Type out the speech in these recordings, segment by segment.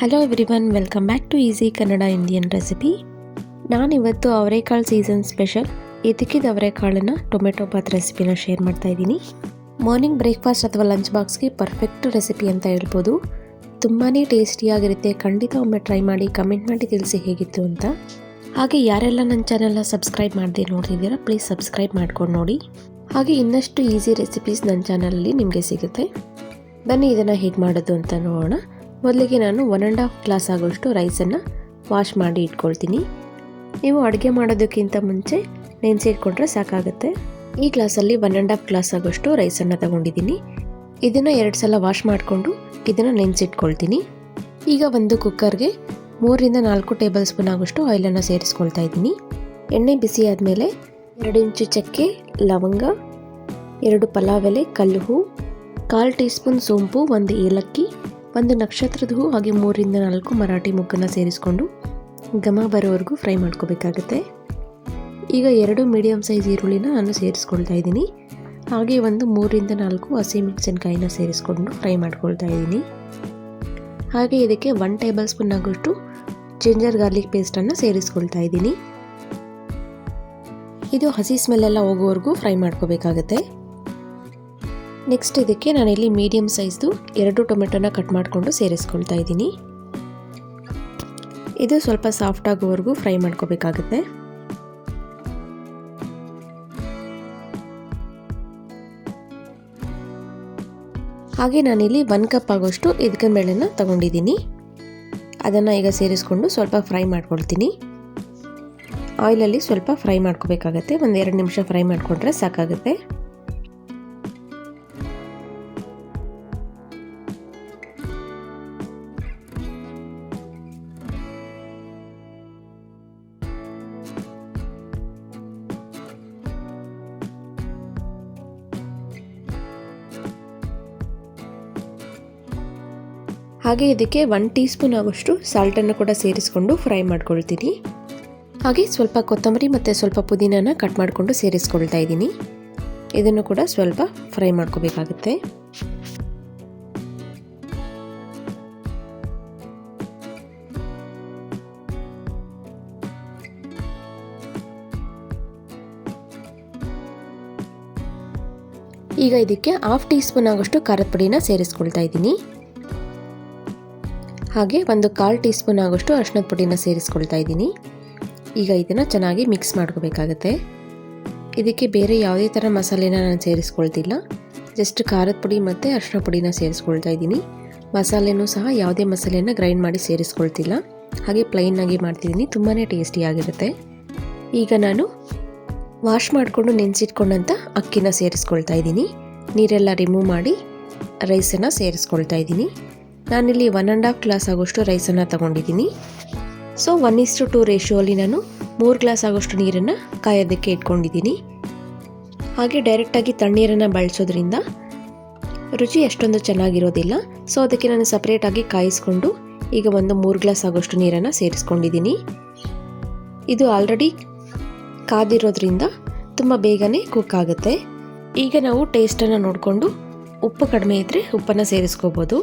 Hello everyone welcome back to easy Kannada Indian recipe ನಾನಿವತ್ತು ಅವರೆಕಾಳು season special ಎದಕ್ಕಿದ ಅವರೆಕಾಳನ್ನು ಟೊಮೆಟೊ ಬಾತ್ ರೆಸಿಪಿನ ಶೇರ್ ಮಾಡ್ತಾ ಇದ್ದೀನಿ. ಮಾರ್ನಿಂಗ್ ಬ್ರೇಕ್ಫಾಸ್ಟ್ ಅಥವಾ ಲಂಚ್ ಬಾಕ್ಸ್ಗೆ ಪರ್ಫೆಕ್ಟ್ ರೆಸಿಪಿ ಅಂತ ಹೇಳ್ಬೋದು. ತುಂಬಾ ಟೇಸ್ಟಿಯಾಗಿರುತ್ತೆ ಖಂಡಿತ ಒಮ್ಮೆ ಟ್ರೈ ಮಾಡಿ ಕಮೆಂಟ್ ಮಾಡಿ ತಿಳಿಸಿ ಹೇಗಿತ್ತು ಅಂತ. ಹಾಗೆ ಯಾರೆಲ್ಲ ನನ್ನ ಚಾನೆಲ್ನ ಸಬ್ಸ್ಕ್ರೈಬ್ ಮಾಡಿದೆ ನೋಡ್ತಿದ್ದೀರಾ ಪ್ಲೀಸ್ ಸಬ್ಸ್ಕ್ರೈಬ್ ಮಾಡ್ಕೊಂಡು ನೋಡಿ. ಹಾಗೆ ಇನ್ನಷ್ಟು ಈಸಿ ರೆಸಿಪೀಸ್ ನನ್ನ ಚಾನಲಲ್ಲಿ ನಿಮಗೆ ಸಿಗುತ್ತೆ. ಬನ್ನಿ, ಇದನ್ನು ಹೇಗೆ ಮಾಡೋದು ಅಂತ ನೋಡೋಣ. ಮೊದಲಿಗೆ ನಾನು ಒನ್ ಆ್ಯಂಡ್ ಹಾಫ್ ಗ್ಲಾಸ್ ಆಗೋಷ್ಟು ರೈಸನ್ನು ವಾಶ್ ಮಾಡಿ ಇಟ್ಕೊಳ್ತೀನಿ. ನೀವು ಅಡುಗೆ ಮಾಡೋದಕ್ಕಿಂತ ಮುಂಚೆ ನೆನೆಸಿಟ್ಕೊಂಡ್ರೆ ಸಾಕಾಗುತ್ತೆ. ಈ ಗ್ಲಾಸಲ್ಲಿ ಒನ್ ಆ್ಯಂಡ್ ಹಾಫ್ ಗ್ಲಾಸ್ ಆಗೋಷ್ಟು ರೈಸನ್ನು ತಗೊಂಡಿದ್ದೀನಿ. ಇದನ್ನು ಎರಡು ಸಲ ವಾಶ್ ಮಾಡಿಕೊಂಡು ಇದನ್ನು ನೆನೆಸಿಟ್ಕೊಳ್ತೀನಿ. ಈಗ ಒಂದು ಕುಕ್ಕರ್ಗೆ ಮೂರರಿಂದ ನಾಲ್ಕು ಟೇಬಲ್ ಸ್ಪೂನ್ ಆಗೋಷ್ಟು ಆಯಿಲನ್ನು ಸೇರಿಸ್ಕೊಳ್ತಾ ಇದ್ದೀನಿ. ಎಣ್ಣೆ ಬಿಸಿ ಆದಮೇಲೆ ಎರಡು ಇಂಚು ಚಕ್ಕೆ ಲವಂಗ, ಎರಡು ಪಲಾವ್ ಎಲೆ, ಕಲ್ಲು ಹೂ, ಕಾಲು ಟೀ ಸ್ಪೂನ್ ಸೋಂಪು, ಒಂದು ಏಲಕ್ಕಿ ಒಂದು ನಕ್ಷತ್ರದ ಹೂ ಹಾಗೆ ಮೂರಿಂದ ನಾಲ್ಕು ಮರಾಠಿ ಮುಗ್ಗನ್ನು ಸೇರಿಸ್ಕೊಂಡು ಘಮ ಬರೋವರೆಗೂ ಫ್ರೈ ಮಾಡ್ಕೋಬೇಕಾಗತ್ತೆ. ಈಗ ಎರಡು ಮೀಡಿಯಮ್ ಸೈಜ್ ಈರುಳ್ಳಿನ ನಾನು ಸೇರಿಸ್ಕೊಳ್ತಾ ಇದ್ದೀನಿ. ಹಾಗೆ ಒಂದು ಮೂರಿಂದ ನಾಲ್ಕು ಹಸಿಮೆಣಸಿನ್ಕಾಯಿನ ಸೇರಿಸ್ಕೊಂಡು ಫ್ರೈ ಮಾಡ್ಕೊಳ್ತಾ ಇದ್ದೀನಿ. ಹಾಗೆ ಇದಕ್ಕೆ ಒನ್ ಟೇಬಲ್ ಸ್ಪೂನ್ ಆಗೋಷ್ಟು ಜಿಂಜರ್ ಗಾರ್ಲಿಕ್ ಪೇಸ್ಟನ್ನು ಸೇರಿಸ್ಕೊಳ್ತಾ ಇದ್ದೀನಿ. ಇದು ಹಸಿ ಸ್ಮೆಲ್ಲೆಲ್ಲ ಹೋಗೋವರೆಗೂ ಫ್ರೈ ಮಾಡ್ಕೋಬೇಕಾಗತ್ತೆ. ನೆಕ್ಸ್ಟ್ ಇದಕ್ಕೆ ನಾನಿಲ್ಲಿ ಮೀಡಿಯಮ್ ಸೈಜ್ದು ಎರಡು ಟೊಮೆಟೊನ ಕಟ್ ಮಾಡಿಕೊಂಡು ಸೇರಿಸ್ಕೊಳ್ತಾ ಇದ್ದೀನಿ. ಇದು ಸ್ವಲ್ಪ ಸಾಫ್ಟ್ ಆಗೋವರೆಗೂ ಫ್ರೈ ಮಾಡ್ಕೋಬೇಕಾಗುತ್ತೆ. ಹಾಗೆ ನಾನಿಲ್ಲಿ ಒನ್ ಕಪ್ ಆಗೋಷ್ಟು ಇದಕ್ಕೆ ಬೇಳೆನ ತಗೊಂಡಿದ್ದೀನಿ. ಅದನ್ನು ಈಗ ಸೇರಿಸ್ಕೊಂಡು ಸ್ವಲ್ಪ ಫ್ರೈ ಮಾಡ್ಕೊಳ್ತೀನಿ. ಆಯಿಲಲ್ಲಿ ಸ್ವಲ್ಪ ಫ್ರೈ ಮಾಡ್ಕೋಬೇಕಾಗತ್ತೆ. ಒಂದು ಎರಡು ನಿಮಿಷ ಫ್ರೈ ಮಾಡಿಕೊಂಡ್ರೆ ಸಾಕಾಗುತ್ತೆ. ಹಾಗೆ ಇದಕ್ಕೆ ಒನ್ ಟೀ ಸ್ಪೂನ್ ಆಗೋಷ್ಟು ಸಾಲ್ಟನ್ನು ಕೂಡ ಸೇರಿಸ್ಕೊಂಡು ಫ್ರೈ ಮಾಡ್ಕೊಳ್ತೀನಿ. ಹಾಗೆ ಸ್ವಲ್ಪ ಕೊತ್ತಂಬರಿ ಮತ್ತು ಸ್ವಲ್ಪ ಪುದೀನಾನ ಕಟ್ ಮಾಡಿಕೊಂಡು ಸೇರಿಸ್ಕೊಳ್ತಾ ಇದ್ದೀನಿ. ಇದನ್ನು ಕೂಡ ಸ್ವಲ್ಪ ಫ್ರೈ ಮಾಡ್ಕೋಬೇಕಾಗುತ್ತೆ. ಈಗ ಇದಕ್ಕೆ ಹಾಫ್ ಟೀ ಸ್ಪೂನ್ ಆಗೋಷ್ಟು ಖಾರದ ಪುಡಿನ ಸೇರಿಸ್ಕೊಳ್ತಾ ಇದ್ದೀನಿ. ಹಾಗೆ ಒಂದು ಕಾಲು ಟೀ ಸ್ಪೂನ್ ಆಗೋಷ್ಟು ಅರ್ಶಿನದ ಪುಡಿನ ಸೇರಿಸ್ಕೊಳ್ತಾ ಇದ್ದೀನಿ. ಈಗ ಇದನ್ನು ಚೆನ್ನಾಗಿ ಮಿಕ್ಸ್ ಮಾಡ್ಕೋಬೇಕಾಗತ್ತೆ. ಇದಕ್ಕೆ ಬೇರೆ ಯಾವುದೇ ಥರ ಮಸಾಲೆನ ನಾನು ಸೇರಿಸ್ಕೊಳ್ತಿಲ್ಲ. ಜಸ್ಟ್ ಖಾರದ ಪುಡಿ ಮತ್ತು ಅರಿಶಿನ ಪುಡಿನ ಸೇರಿಸ್ಕೊಳ್ತಾ ಇದ್ದೀನಿ. ಮಸಾಲೆನೂ ಸಹ ಯಾವುದೇ ಮಸಾಲೆನ ಗ್ರೈಂಡ್ ಮಾಡಿ ಸೇರಿಸ್ಕೊಳ್ತಿಲ್ಲ. ಹಾಗೆ ಪ್ಲೈನಾಗಿ ಮಾಡ್ತಿದ್ದೀನಿ ತುಂಬಾ ಟೇಸ್ಟಿಯಾಗಿರುತ್ತೆ ಈಗ ನಾನು ವಾಶ್ ಮಾಡಿಕೊಂಡು ನೆನೆಸಿಟ್ಕೊಂಡಂಥ ಅಕ್ಕಿನ ಸೇರಿಸ್ಕೊಳ್ತಾ ಇದ್ದೀನಿ. ನೀರೆಲ್ಲ ರಿಮೂವ್ ಮಾಡಿ ರೈಸನ್ನು ಸೇರಿಸ್ಕೊಳ್ತಾ ಇದ್ದೀನಿ. ನಾನಿಲ್ಲಿ ಒನ್ ಆ್ಯಂಡ್ ಹಾಫ್ ಗ್ಲಾಸ್ ಆಗೋಷ್ಟು ರೈಸನ್ನು ತಗೊಂಡಿದ್ದೀನಿ. So one is to two ರೇಷಿಯೋಲಿ ನಾನು ಮೂರು ಗ್ಲಾಸ್ ಆಗೋಷ್ಟು ನೀರನ್ನು ಕಾಯೋದಕ್ಕೆ ಇಟ್ಕೊಂಡಿದ್ದೀನಿ. ಹಾಗೆ ಡೈರೆಕ್ಟಾಗಿ ತಣ್ಣೀರನ್ನು ಬಳಸೋದ್ರಿಂದ ರುಚಿ ಅಷ್ಟೊಂದು ಚೆನ್ನಾಗಿರೋದಿಲ್ಲ. ಸೊ ಅದಕ್ಕೆ ನಾನು ಸಪ್ರೇಟಾಗಿ ಕಾಯಿಸ್ಕೊಂಡು ಈಗ ಒಂದು ಮೂರು ಗ್ಲಾಸ್ ಆಗೋಷ್ಟು ನೀರನ್ನು ಸೇರಿಸ್ಕೊಂಡಿದ್ದೀನಿ. ಇದು ಆಲ್ರೆಡಿ ಕಾದಿರೋದ್ರಿಂದ ತುಂಬ ಬೇಗನೆ ಕುಕ್ ಆಗುತ್ತೆ. ಈಗ ನಾವು ಟೇಸ್ಟನ್ನು ನೋಡಿಕೊಂಡು ಉಪ್ಪು ಕಡಿಮೆ ಇದ್ದರೆ ಉಪ್ಪನ್ನು ಸೇರಿಸ್ಕೋಬೋದು.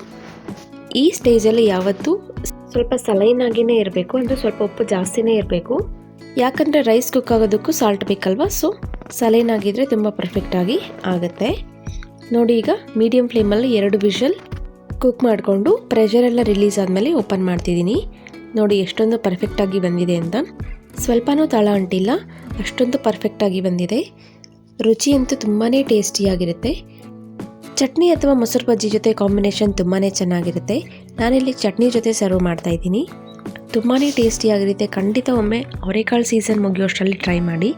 ಈ ಸ್ಟೇಜಲ್ಲಿ ಯಾವತ್ತೂ ಸ್ವಲ್ಪ ಸಲೈನಾಗಿಯೇ ಇರಬೇಕು, ಅಂದರೆ ಸ್ವಲ್ಪ ಉಪ್ಪು ಜಾಸ್ತಿನೇ ಇರಬೇಕು. ಯಾಕಂದರೆ ರೈಸ್ ಕುಕ್ ಆಗೋದಕ್ಕೂ ಸಾಲ್ಟ್ ಬೇಕಲ್ವಾ? ಸೊ ಸಲೈನಾಗಿದ್ದರೆ ತುಂಬ ಪರ್ಫೆಕ್ಟಾಗಿ ಆಗುತ್ತೆ. ನೋಡಿ ಈಗ ಮೀಡಿಯಮ್ ಫ್ಲೇಮಲ್ಲಿ ಎರಡು ವಿಷಲ್ ಕುಕ್ ಮಾಡಿಕೊಂಡು ಪ್ರೆಷರ್ ಎಲ್ಲ ರಿಲೀಸ್ ಆದಮೇಲೆ ಓಪನ್ ಮಾಡ್ತಿದ್ದೀನಿ. ನೋಡಿ ಎಷ್ಟೊಂದು ಪರ್ಫೆಕ್ಟಾಗಿ ಬಂದಿದೆ ಅಂತ. ಸ್ವಲ್ಪನೂ ತಳ ಅಂಟಿಲ್ಲ, ಅಷ್ಟೊಂದು ಪರ್ಫೆಕ್ಟಾಗಿ ಬಂದಿದೆ. ರುಚಿ ಅಂತೂ ತುಂಬಾ ಟೇಸ್ಟಿಯಾಗಿರುತ್ತೆ ಚಟ್ನಿ ಅಥವಾ ಮೊಸರು ಬಜ್ಜಿ ಜೊತೆ ಕಾಂಬಿನೇಷನ್ ತುಂಬಾ ಚೆನ್ನಾಗಿರುತ್ತೆ. ನಾನಿಲ್ಲಿ ಚಟ್ನಿ ಜೊತೆ ಸರ್ವ್ ಮಾಡ್ತಾ ಇದ್ದೀನಿ. ತುಂಬಾ ಟೇಸ್ಟಿಯಾಗಿರುತ್ತೆ ಖಂಡಿತ ಒಮ್ಮೆ ಅವರೆಕಾಳು ಸೀಸನ್ ಮುಗಿಯೋಷ್ಟರಲ್ಲಿ ಟ್ರೈ ಮಾಡಿ.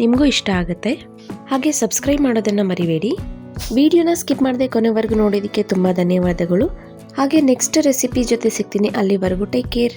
ನಿಮಗೂ ಇಷ್ಟ ಆಗುತ್ತೆ. ಹಾಗೆ ಸಬ್ಸ್ಕ್ರೈಬ್ ಮಾಡೋದನ್ನು ಮರಿಬೇಡಿ. ವಿಡಿಯೋನ ಸ್ಕಿಪ್ ಮಾಡದೆ ಕೊನೆವರೆಗೂ ನೋಡೋದಕ್ಕೆ ತುಂಬ ಧನ್ಯವಾದಗಳು. ಹಾಗೆ ನೆಕ್ಸ್ಟ್ ರೆಸಿಪಿ ಜೊತೆ ಸಿಗ್ತೀನಿ ಅಲ್ಲಿವರೆಗೂ. Take care